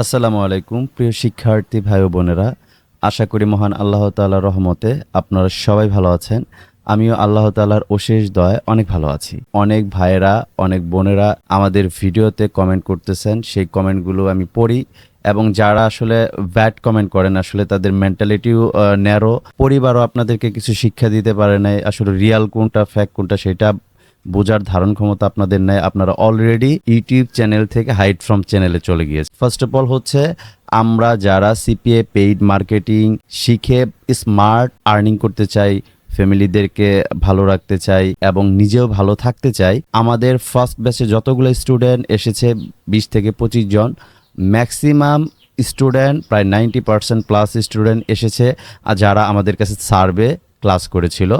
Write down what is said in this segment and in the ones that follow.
আসসালামু আলাইকুম, প্রিয় শিক্ষার্থী ভাই বোনেরা। আশা করি মহান আল্লাহ তাআলার রহমতে আপনারা সবাই ভালো আছেন। আমিও আল্লাহ তাআলার অশেষ দয় অনেক ভালো আছি। অনেক ভাইয়েরা, অনেক বোনেরা আমাদের ভিডিওতে কমেন্ট করতেছেন। সেই কমেন্টগুলো আমি পড়ি এবং যারা আসলে ব্যাড কমেন্ট করেন, আসলে তাদের মেন্টালিটিও ন্যারো পরিবারও আপনাদেরকে কিছু শিক্ষা দিতে পারে নাই। আসলে রিয়াল কোনটা ফ্যাক্ট কোনটা সেটা বোঝার ধারণ ক্ষমতা আপনাদের নেই আপনারা অলরেডি ইউটিউব চ্যানেল থেকে হাইট ফ্রম চ্যানেলে চলে গিয়েছে ফার্স্ট অফ অল হচ্ছে, আমরা যারা সিপিএ পেইড মার্কেটিং শিখে স্মার্ট আর্নিং করতে চাই, ফ্যামিলিদেরকে ভালো রাখতে চাই এবং নিজেও ভালো থাকতে চাই, আমাদের ফার্স্ট ব্যাচে যতগুলো স্টুডেন্ট এসেছে, বিশ থেকে পঁচিশ জন ম্যাক্সিমাম স্টুডেন্ট প্রায় নাইনটি পার্সেন্ট প্লাস স্টুডেন্ট এসেছে, আর যারা আমাদের কাছে সার্ভে ক্লাস করেছিল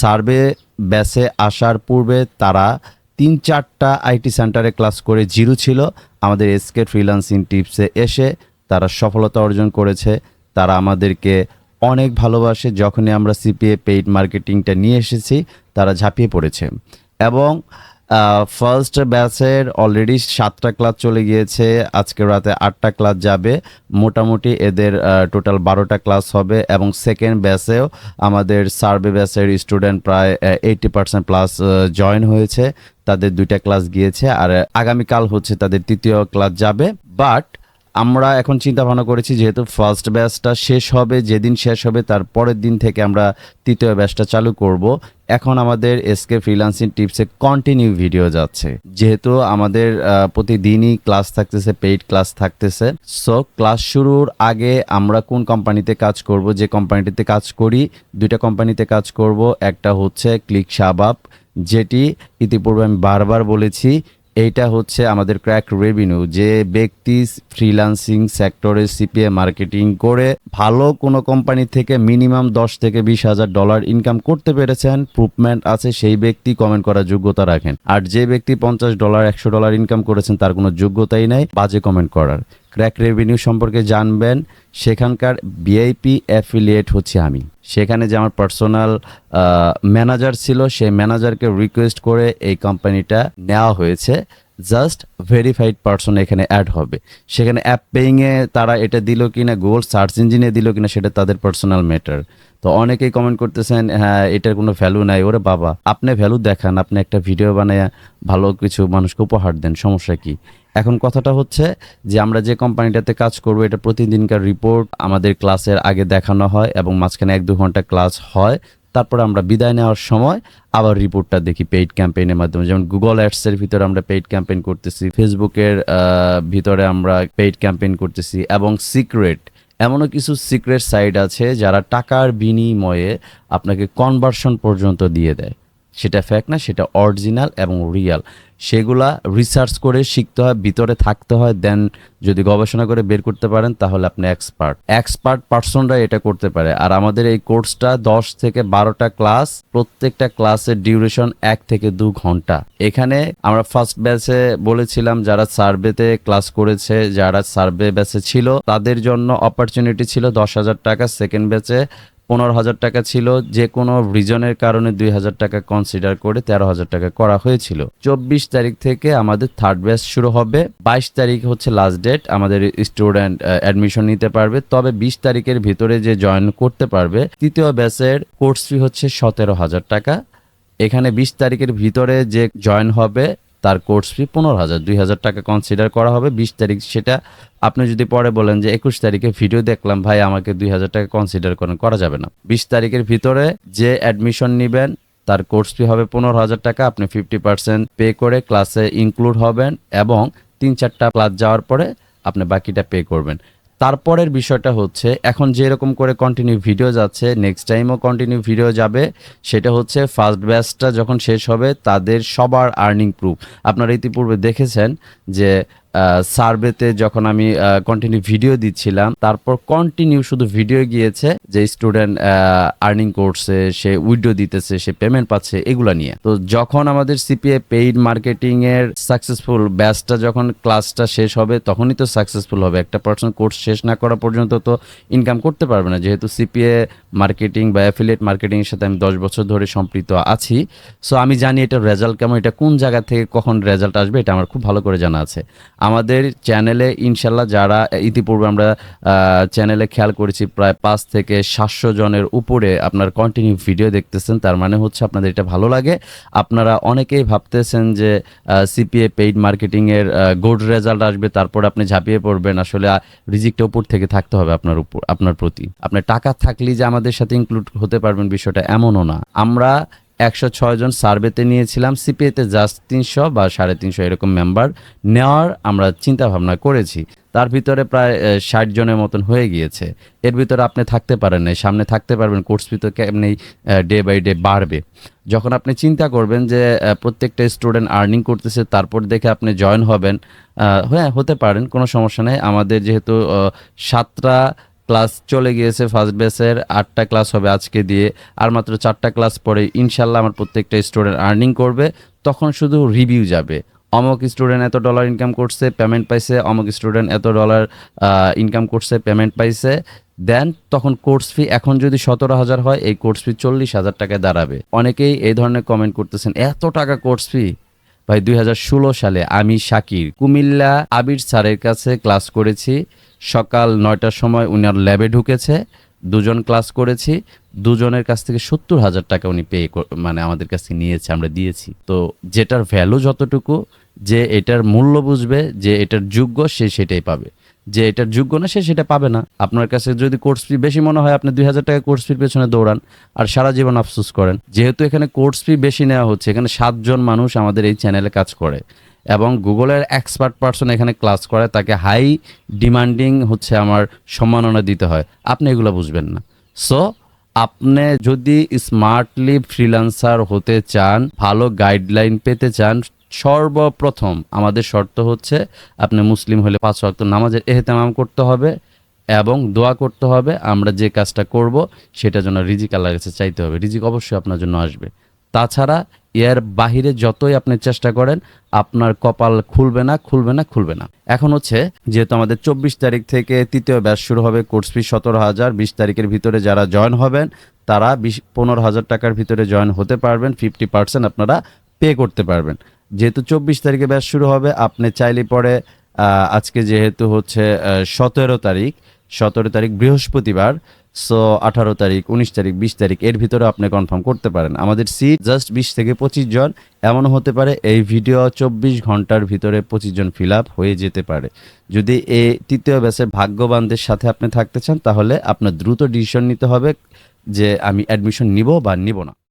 সার্ভে ব্যাসে আসার পূর্বে তারা তিন চারটা আইটি সেন্টারে ক্লাস করে জিরো ছিল। আমাদের এসকে ফ্রিলান্সিং টিপসে এসে তারা সফলতা অর্জন করেছে। তারা আমাদেরকে অনেক ভালোবাসে। যখনই আমরা সিপিএ পেইড মার্কেটিংটা নিয়ে এসেছি, তারা ঝাঁপিয়ে পড়েছে। এবং ফার্স্ট ব্যাচের অলরেডি সাতটা ক্লাস চলে গিয়েছে। আজকে রাতে আটটা ক্লাস যাবে। মোটামুটি এদের টোটাল বারোটা ক্লাস হবে এবং সেকেন্ড ব্যাচেও আমাদের সার্ভে ব্যাচের স্টুডেন্ট প্রায় এইটি পার্সেন্ট প্লাস জয়েন হয়েছে। তাদের দুইটা ক্লাস গিয়েছে আর আগামীকাল হচ্ছে তাদের তৃতীয় ক্লাস যাবে। বাট আমরা এখন চিন্তা ভাবনা করেছি যেহেতু ফার্স্ট ব্যাচটা শেষ হবে, যেদিন শেষ হবে তার পরের দিন থেকে আমরা তৃতীয় ব্যাচটা চালু করব। এখন আমাদের এসকে ফ্রিলান্সিং টিপসে কন্টিনিউ ভিডিও যাচ্ছে। যেহেতু আমাদের প্রতিদিনই ক্লাস থাকতেছে পেইড ক্লাস থাকতেছে। সো ক্লাস শুরুর আগে আমরা কোন কোম্পানিতে কাজ করব? যে কোম্পানিটিতে কাজ করি, দুইটা কোম্পানিতে কাজ করব। একটা হচ্ছে ক্লিক শাবাব যেটি ইতিপূর্বে আমি বারবার বলেছি এইটা হচ্ছে আমাদের ক্র্যাক রেভিনিউ যে ব্যক্তি ফ্রিলান্সিং সেক্টরে সিপিএ মার্কেটিং করে ভালো কোনো কোম্পানি থেকে মিনিমাম দশ থেকে বিশ হাজার ডলার ইনকাম করতে পেরেছেন প্রুভমেন্ট আছে, সেই ব্যক্তি কমেন্ট করার যোগ্যতা রাখেন। আর যে ব্যক্তি পঞ্চাশ ডলার একশো ডলার ইনকাম করেছেন, তার কোনো যোগ্যতাই নাই, বাজে কমেন্ট করার। ক্র্যাক রেভিনিউ সম্পর্কে জানবেন, সেখানকার ভিআইপি অ্যাফিলিয়েট হচ্ছে আমি। সেখানে যে আমার পার্সোনাল ম্যানেজার ছিল, সেই ম্যানেজারকে রিকোয়েস্ট করে এই কোম্পানিটা নেওয়া হয়েছে। জাস্ট ভেরিফাইড পার্সন এখানে অ্যাড হবে। সেখানে অ্যাপ পেইংয়ে তারা এটা দিল কিনা গুগল সার্চ ইঞ্জিনে দিল কিনা, সেটা তাদের পার্সোনাল ম্যাটার তো অনেকেই কমেন্ট করতেছেন হ্যাঁ এটার কোনো ভ্যালু নাই। ওরে বাবা, আপনি ভ্যালু দেখান, আপনি একটা ভিডিও বানায় ভালো কিছু মানুষকে উপহার দেন, সমস্যা কি? এখন কথাটা হচ্ছে যে আমরা যে কোম্পানিটাতে কাজ করব, এটা প্রতিদিনকার রিপোর্ট আমাদের ক্লাসের আগে দেখানো হয় এবং মাঝখানে এক দু ঘণ্টা ক্লাস হয়। তারপর আমরা বিদায় নেওয়ার সময় আবার রিপোর্টটা দেখি পেইড ক্যাম্পেইনের মাধ্যমে। যেমন গুগল অ্যাডসের ভিতরে আমরা পেইড ক্যাম্পেইন করতেছি ফেসবুকের ভিতরে আমরা পেইড ক্যাম্পেইন করতেছি এবং সিক্রেট এমনও কিছু সিক্রেট সাইট আছে যারা টাকার বিনিময়ে আপনাকে কনভার্সন পর্যন্ত দিয়ে দেয়। সেটা ফ্যাক্ট না, সেটা অরিজিনাল এবং রিয়াল সেগুলা রিসার্চ করে শিখতে হয়, ভিতরে থাকতে হয় দেন যদি গবেষণা করে বের করতে পারেন, তাহলে আপনি এক্সপার্ট এক্সপার্ট পার্সনরা এটা করতে পারে। আর আমাদের এই কোর্সটা দশ থেকে বারোটা ক্লাস প্রত্যেকটা ক্লাসের ডিউরেশন এক থেকে দু ঘণ্টা। এখানে আমরা ফার্স্ট ব্যাচে বলেছিলাম, যারা সার্ভেতে ক্লাস করেছে, যারা সার্ভে ব্যাচে ছিল, তাদের জন্য অপরচুনিটি ছিল দশ হাজার টাকা। সেকেন্ড ব্যাচে পনেরো হাজার টাকা ছিল, যে কোনো রিজনের কারণে দুই হাজার টাকা কনসিডার করে তেরো হাজার টাকা করা হয়েছিল। চব্বিশ তারিখ থেকে আমাদের থার্ড ব্যাচ শুরু হবে। বাইশ তারিখ হচ্ছে লাস্ট ডেট আমাদের স্টুডেন্ট অ্যাডমিশন নিতে পারবে। তবে বিশ তারিখের ভিতরে যে জয়েন করতে পারবে, তৃতীয় ব্যাচের কোর্স ফি হচ্ছে সতেরো হাজার টাকা। এখানে বিশ তারিখের ভিতরে যে জয়েন হবে তার কোর্স ফি পনেরো হাজার, দুই হাজার টাকা কনসিডার করা হবে, বিশ তারিখ সেটা আপনি যদি পরে বলেন যে একুশ তারিখে ভিডিও দেখলাম, ভাই আমাকে দুই হাজার টাকা কনসিডার করেন, করা যাবে না। বিশ তারিখের ভিতরে যে অ্যাডমিশন নেবেন, তার কোর্স ফি হবে পনেরো হাজার টাকা, আপনি ফিফটি পার্সেন্ট পে করে ক্লাসে ইনক্লুড হবেন এবং তিন চারটা ক্লাস যাওয়ার পরে আপনি বাকিটা পে করবেন। তারপরের বিষয়টা হচ্ছে, এখন যেরকম করে কন্টিনিউ ভিডিও যাচ্ছে নেক্সট টাইমও কন্টিনিউ ভিডিও যাবে, সেটা হচ্ছে ফার্স্ট ব্যাচটা যখন শেষ হবে, তাদের সবার আর্নিং প্রুফ আপনারা ইতিপূর্বে দেখেছেন যে সার্ভেতে যখন আমি কন্টিনিউ ভিডিও দিচ্ছিলাম, তারপর কন্টিনিউ শুধু ভিডিও গিয়েছে যে স্টুডেন্ট আর্নিং করছে, সে উইডো দিতেছে, সে পেমেন্ট পাচ্ছে, এগুলা নিয়ে। তো যখন আমাদের সিপিএ পেইড মার্কেটিং এর সাকসেসফুল ব্যাচটা যখন ক্লাসটা শেষ হবে, তখনই তো সাকসেসফুল হবে। একটা পার্সন কোর্স শেষ না করা পর্যন্ত তো ইনকাম করতে পারবে না। যেহেতু সিপিএ মার্কেটিং বা অ্যাফিলিয়েট মার্কেটিং এর সাথে আমি দশ বছর ধরে সম্পৃক্ত আছি সো আমি জানি এটা রেজাল্ট কেমন, এটা কোন জায়গা থেকে কখন রেজাল্ট আসবে, এটা আমার খুব ভালো করে জানা আছে। আমাদের চ্যানেলে ইনশাল্লাহ যারা, ইতিপূর্বে আমরা চ্যানেলে খেয়াল করেছি প্রায় পাঁচ থেকে সাতশো জনের উপরে আপনার কন্টিনিউ ভিডিও দেখতেছেন, তার মানে হচ্ছে আপনাদের এটা ভালো লাগে। আপনারা অনেকেই ভাবতেছেন যে সিপিএ পেইড মার্কেটিংয়ের গুড রেজাল্ট আসবে, তারপর আপনি ঝাঁপিয়ে পড়বেন, আসলে রিজিকটা উপর থেকে থাকতে হবে আপনার উপর, আপনার প্রতি। আপনার টাকা থাকলেই যে আমাদের সাথে ইনক্লুড হতে পারবেন বিষয়টা এমনও না। আমরা একশো ছয় জন সার্ভেতে নিয়েছিলাম সিপিএতে জাস্ট তিনশো বা সাড়ে তিনশো এরকম মেম্বার নেওয়ার আমরা চিন্তা ভাবনা করেছি। তার ভিতরে প্রায় ষাট জনের মতন হয়ে গিয়েছে। এর ভিতরে আপনি থাকতে পারেন না সামনে থাকতে পারবেন, কোর্স তো কেমনি ডে বাই ডে বাড়বে। যখন আপনি চিন্তা করবেন যে প্রত্যেকটা স্টুডেন্ট আর্নিং করতেছে, তারপর দেখে আপনি জয়েন হবেন হ্যাঁ হতে পারেন, কোনো সমস্যা নেই। আমাদের যেহেতু সাতটা ক্লাস চলে গিয়েছে ফার্স্ট বেসের আটটা ক্লাস হবে আজকে দিয়ে। আর মাত্র চারটা ক্লাস পরে ইনশাল্লাহ আমার প্রত্যেকটা স্টুডেন্ট আর্নিং করবে। তখন শুধু রিভিউ যাবে। অমুক স্টুডেন্ট এত ডলার ইনকাম করছে পেমেন্ট পাইছে। অমুক স্টুডেন্ট এত ডলার ইনকাম করছে পেমেন্ট পাইছে। দেন তখন কোর্স ফি এখন যদি সতেরো হাজার হয়, এই কোর্স ফি চল্লিশ হাজার টাকায় দাঁড়াবে। অনেকেই এই ধরনের কমেন্ট করতেছেন, এত টাকা কোর্স ফি ভাই, দুই হাজার ষোলো সালে আমি শাকির কুমিল্লা আবির স্যারের কাছে ক্লাস করেছি। সকাল নয়টার সময় উনার ল্যাবে ঢুকেছে। দুজন ক্লাস করেছি। দুজনের কাছ থেকে সত্তর হাজার টাকা উনি পে মানে আমাদের কাছ থেকে নিয়েছে, আমরা দিয়েছি। তো যেটার ভ্যালু যতটুকু, যে এটার মূল্য বুঝবে, যে এটার যোগ্য সে সেটাই পাবে। যে এটার যোগ্য না, সে সেটা পাবে না। আপনার কাছে যদি কোর্স ফি বেশি মনে হয়, আপনি দুই হাজার টাকা কোর্স ফির পেছনে দৌড়ান আর সারা জীবন আফসোস করেন। যেহেতু এখানে কোর্স ফি বেশি নেওয়া হচ্ছে, এখানে সাতজন মানুষ আমাদের এই চ্যানেলে কাজ করে এবং গুগলের এক্সপার্ট পার্সন এখানে ক্লাস করে, তাকে হাই ডিমান্ডিং হচ্ছে আমার সম্মাননা দিতে হয়। আপনি এগুলো বুঝবেন না। সো আপনি যদি স্মার্টলি ফ্রিল্যান্সার হতে চান, ভালো গাইডলাইন পেতে চান সর্বপ্রথম আমাদের শর্ত হচ্ছে আপনি মুসলিম হলে পাঁচ ওয়াক্ত নামাজের এহতেমাম করতে হবে এবং দোয়া করতে হবে। আমরা যে কাজটা করব সেটা জন্য রিজিক আল্লাহর কাছে চাইতে হবে। রিজিক অবশ্যই আপনার জন্য আসবে। তাছাড়া এর বাহিরে যতই আপনি চেষ্টা করেন, আপনার কপাল খুলবে না খুলবে না খুলবে না। এখন হচ্ছে, যেহেতু আমাদের চব্বিশ তারিখ থেকে তৃতীয় ব্যাচ শুরু হবে, কোর্স ফি সতেরো হাজার। বিশ তারিখের ভিতরে যারা জয়েন হবেন, তারা বিশ, পনেরো হাজার টাকার ভিতরে জয়েন হতে পারবেন। ফিফটি পার্সেন্ট আপনারা পে করতে পারবেন। যেহেতু চব্বিশ তারিখে ব্যাচ শুরু হবে, আপনি চাইলে পরে আজকে যেহেতু হচ্ছে সতেরো তারিখ সতেরো তারিখ বৃহস্পতিবার সো আঠারো তারিখ, উনিশ তারিখ, বিশ তারিখ, এর ভিতরে আপনি কনফার্ম করতে পারেন। আমাদের সিট জাস্ট বিশ থেকে পঁচিশ জন, এমনও হতে পারে এই ভিডিও চব্বিশ ঘণ্টার ভিতরে পঁচিশ জন ফিল আপ হয়ে যেতে পারে। যদি এই তৃতীয় ব্যাচের ভাগ্যবানদের সাথে আপনি থাকতে চান, তাহলে আপনার দ্রুত ডিসিশন নিতে হবে যে আমি অ্যাডমিশন নিব বা নিব না।